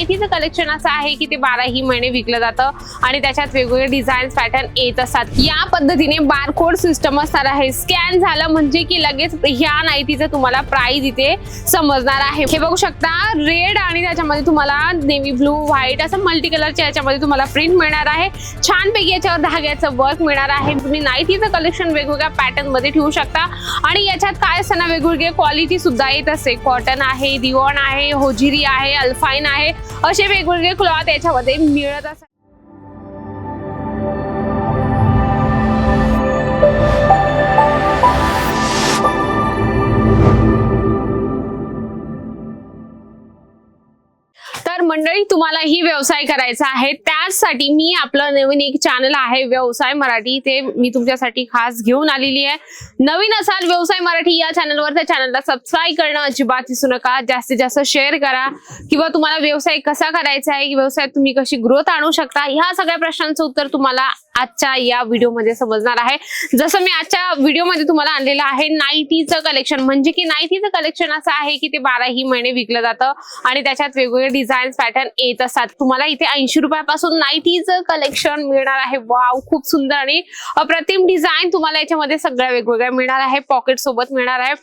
नाईटीचं collection असं आहे की ते बाराही महिने विकलं जातं आणि त्याच्यात वेगवेगळे डिझाईन पॅटर्न येत असतात. या पद्धतीने बारकोड सिस्टम असणार आहे. स्कॅन झालं म्हणजे की लगेच ह्या नाईटीचं तुम्हाला प्राइस इथे समजणार आहे. हे बघू शकता रेड आणि त्याच्यामध्ये तुम्हाला नेव्ही ब्लू व्हाईट असं मल्टी कलरच्या याच्यामध्ये तुम्हाला प्रिंट मिळणार आहे. छानपैकी याच्यावर धाग्याचं वर्क मिळणार आहे. तुम्ही नाईटीचं कलेक्शन वेगवेगळ्या पॅटर्नमध्ये ठेवू शकता. आणि याच्यात काय असताना वेगवेगळे क्वालिटी सुद्धा येत असते. कॉटन आहे दिवॉन आहे होजिरी आहे अल्फाईन आहे. असे वेगवेगळे क्लॉथ याच्यामध्ये मिळत असतात. तर मंडळी तुम्हाला ही व्यवसाय करायचा आहे. त्याचसाठी मी आपलं नवीन एक चॅनल आहे व्यवसाय मराठी. ते मी तुमच्यासाठी खास घेऊन आलेली आहे. नवीन असाल व्यवसाय मराठी या चॅनलवर त्या चॅनलला सबस्क्राईब करणं अजिबात विसरू नका. जास्तीत जास्त शेअर करा. किंवा तुम्हाला व्यवसाय कसा करायचा आहे व्यवसायात तुम्ही कशी ग्रोथ आणू शकता ह्या सगळ्या प्रश्नांचं उत्तर तुम्हाला आजच्या या व्हिडिओमध्ये समजणार आहे. जसं मी आजच्या व्हिडिओमध्ये तुम्हाला आणलेलं आहे नाईटीचं कलेक्शन म्हणजे की नाईटीचं कलेक्शन असं आहे की ते बाराही महिने विकलं जातं आणि त्याच्यात वेगवेगळे डिझाईन्स पॅटर्न येत असतात. तुम्हाला इथे ऐंशी रुपयापासून नाईटीचं कलेक्शन मिळणार आहे. वाव खूप सुंदर आणि अप्रतिम डिझाईन तुम्हाला याच्यामध्ये सगळ्या वेगवेगळ्या मिळणार आहे. पॉकेट सोबत मिळणार आहे.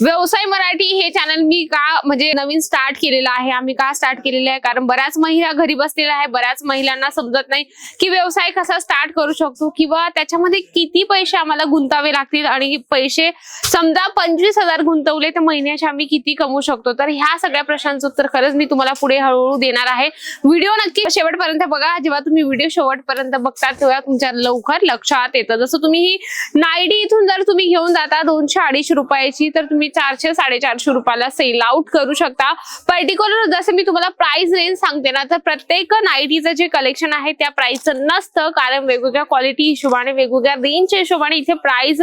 व्यवसाय मराठी हे चॅनल मी का म्हणजे नवीन स्टार्ट केलेलं आहे. आम्ही का स्टार्ट केलेलं आहे? कारण बऱ्याच महिला घरी बसलेल्या आहे बऱ्याच महिलांना समजत नाही की व्यवसाय कसा स्टार्ट करू शकतो किंवा त्याच्यामध्ये किती पैसे आम्हाला गुंतावे लागतील आणि पैसे समजा पंचवीस हजार गुंतवले तर महिन्याचे आम्ही किती कमवू शकतो? तर ह्या सगळ्या प्रश्नांचं उत्तर खरंच मी तुम्हाला पुढे हळूहळू देणार आहे. व्हिडिओ नक्की शेवटपर्यंत बघा. जेव्हा तुम्ही व्हिडिओ शेवटपर्यंत बघता तेव्हा तुमच्या लवकर लक्षात येतं. जसं तुम्ही ही नायडी इथून जर तुम्ही घेऊन जाता दोनशे अडीचशे रुपयाची तर तुम्ही चारशे साडेचारशे रुपयाला सेल आउट करू शकता. पर्टिक्युलर जसं मी तुम्हाला प्राइस रेंज सांगते ना तर प्रत्येक नायडीचं जे कलेक्शन आहे त्या प्राइसचं नसतं. कारण वेगवेगळ्या वेगवेगळ्या क्वालिटी हिशोबाने वेगवेगळ्या रेंजच्या हिशोबाने इथे प्राइस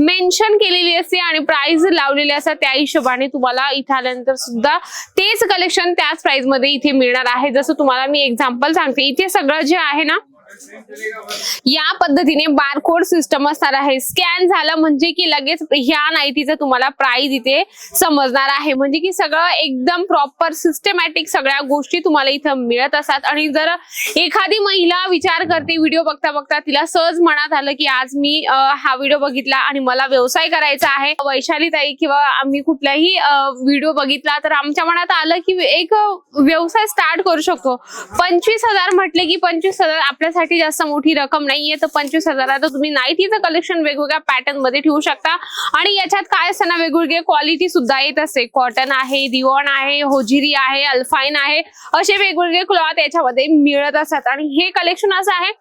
मेन्शन केलेली असते आणि प्राइस लावलेली असतात. त्या हिशोबाने तुम्हाला इथे आल्यानंतर सुद्धा तेच कलेक्शन त्याच प्राइसमध्ये इथे मिळणार आहे. जसं तुम्हाला मी एक्झाम्पल सांगते इथे सगळं जे आहे ना या पद्धतीने बारकोड सिस्टम असणार आहे. स्कॅन झालं म्हणजे की लगेच ह्या नाईटीचं तुम्हाला प्राइस इथे समजणार आहे. म्हणजे की सगळं एकदम प्रॉपर सिस्टमॅटिक सगळ्या गोष्टी तुम्हाला इथं मिळत असतात. आणि जर एखादी महिला विचार करते व्हिडिओ बघता बघता तिला सहज मनात आलं की आज मी हा व्हिडिओ बघितला आणि मला व्यवसाय करायचा आहे. वैशाली ताई किंवा आम्ही कुठलाही व्हिडिओ बघितला तर आमच्या मनात आलं की एक व्यवसाय स्टार्ट करू शकतो. पंचवीस हजार म्हटले की पंचवीस हजार आपल्यासाठी जास्त मोठी रक्कम नाहीये. तर पंचवीस हजारात तुम्ही नाईटीचं कलेक्शन वेगवेगळ्या पॅटर्नमध्ये ठेवू शकता. आणि याच्यात काय असताना वेगवेगळे क्वालिटी सुद्धा येत असते. कॉटन आहे दिवॉन आहे होजिरी आहे अल्फाईन आहे. असे वेगवेगळे क्लॉथ याच्यामध्ये मिळत असतात. आणि हे कलेक्शन असं आहे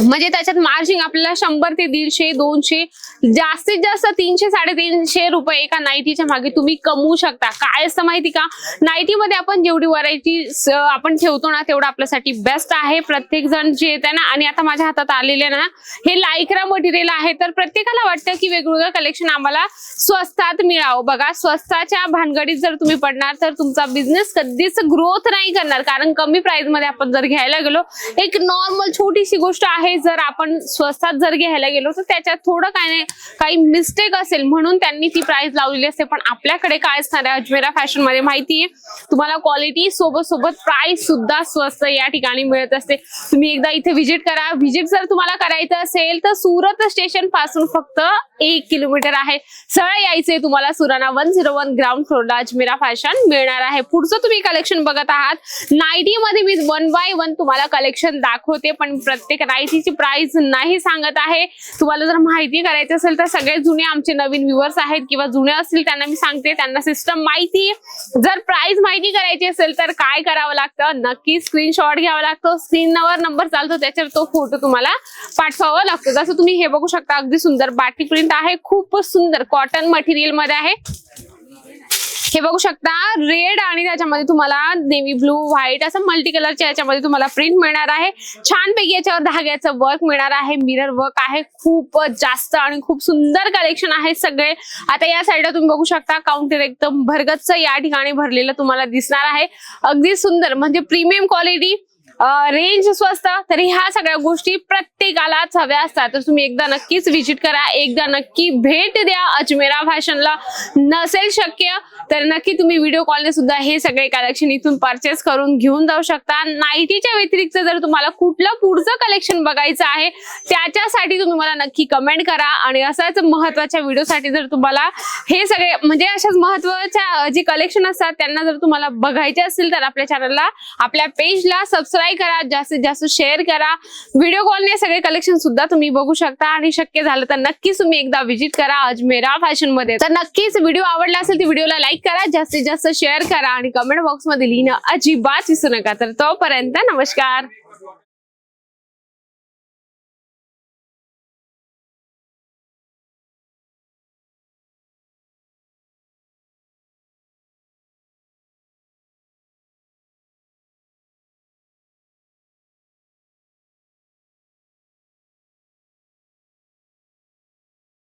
म्हणजे त्याच्यात मार्जिन आपल्याला शंभर ते दीडशे दोनशे जास्तीत जास्त तीनशे साडेतीनशे रुपये एका नाईटीच्या मागे तुम्ही कमवू शकता. काय असतं माहिती का? नाईटीमध्ये आपण जेवढी व्हरायटी आपण ठेवतो ना तेवढं आपल्यासाठी बेस्ट आहे. प्रत्येक जण जे येत आहे ना आणि आता माझ्या हातात आलेले ना हे लायक्रा मटेरियल आहे. तर प्रत्येकाला वाटतं की वेगवेगळं कलेक्शन आम्हाला स्वस्तात मिळावं. बघा स्वस्ताच्या भानगडीत जर तुम्ही पडणार तर तुमचा बिझनेस कधीच ग्रोथ नाही करणार. कारण कमी प्राइसमध्ये आपण जर घ्यायला गेलो एक नॉर्मल छोटीशी गोष्ट आहे जर आपण स्वस्तात जर घ्यायला गेलो तर त्याच्यात थोडं काय नाही काही मिस्टेक असेल म्हणून त्यांनी ती प्राइस लावलेली असते. पण आपल्याकडे काय असणार आहे? अजमेरा फॅशनमध्ये माहिती आहे. तुम्हाला क्वालिटी सोबत सोबत प्राइस सुद्धा स्वस्त या ठिकाणी मिळत असते. तुम्ही एकदा इथे व्हिजिट करा. व्हिजिट जर तुम्हाला करायचं असेल तर सुरत स्टेशनपासून फक्त एक किलोमीटर आहे. सरळ यायचंय तुम्हाला Surana one zero one ground फ्लोरला Ajmera fashion मिळणार आहे. पुढचं तुम्ही कलेक्शन बघत आहात. नाईटी मध्ये मी वन बाय वन तुम्हाला कलेक्शन दाखवते. पण प्रत्येक नाईटीची प्राइस नाही सांगत आहे. तुम्हाला जर माहिती करायची असेल तर सगळे जुने आमचे नवीन व्ह्युअर्स आहेत किंवा जुने असतील त्यांना मी सांगते. त्यांना सिस्टम माहिती. जर प्राइस माहिती करायची असेल तर काय करावं लागतं? नक्की स्क्रीनशॉट घ्यावा लागतो. स्क्रीनवर नंबर चालतो. त्याच्यावर तो फोटो तुम्हाला पाठवावा लागतो. जसं तुम्ही हे बघू शकता अगदी सुंदर बाटी प्रिंट आहे. खूपच सुंदर कॉटन मटेरियलमध्ये आहे. हे बघू शकता रेड आणि त्याच्यामध्ये तुम्हाला नेव्ही ब्लू व्हाईट असं मल्टी कलरच्या याच्यामध्ये तुम्हाला प्रिंट मिळणार आहे. छानपैकी याच्यावर धाग्याचं वर्क मिळणार आहे. मिरर वर्क आहे. खूप जास्त आणि खूप सुंदर कलेक्शन आहे सगळे. आता या साईडला तुम्ही बघू शकता काउंटर एकदम भरगतच या ठिकाणी भरलेलं तुम्हाला दिसणार आहे. अगदी सुंदर म्हणजे प्रीमियम क्वालिटी रेंज स्वस्त तर ह्या सगळ्या गोष्टी प्रत्येकालाच हव्या असतात. तर तुम्ही एकदा नक्कीच व्हिजिट करा एकदा नक्की भेट द्या अजमेरा फॅशनला. नसेल शक्य तर नक्की तुम्ही व्हिडिओ कॉलने सुद्धा हे सगळे कलेक्शन इथून परचेस करून घेऊन जाऊ शकता. नाईटीच्या व्यतिरिक्त जर तुम्हाला कुठलं पुढचं कलेक्शन बघायचं आहे त्याच्यासाठी तुम्ही मला नक्की कमेंट करा. आणि असाच महत्त्वाच्या व्हिडिओसाठी जर तुम्हाला हे सगळे म्हणजे अशाच महत्त्वाच्या जे कलेक्शन असतात त्यांना जर तुम्हाला बघायचे असतील तर आपल्या चॅनलला आपल्या पेजला सबस्क्राईब करा जास्तीत जास्त शेअर करा. व्हिडिओ कॉलने सगळे कलेक्शन सुद्धा तुम्ही बघू शकता आणि शक्य झालं तर नक्कीच तुम्ही एकदा व्हिजिट करा अजमेरा फॅशनमध्ये. तर नक्कीच व्हिडिओ आवडला असेल तर व्हिडिओला लाईक करा जास्तीत जास्त शेअर करा आणि कमेंट बॉक्समध्ये लिहिणं अजिबात विसरू नका. तर तोपर्यंत नमस्कार.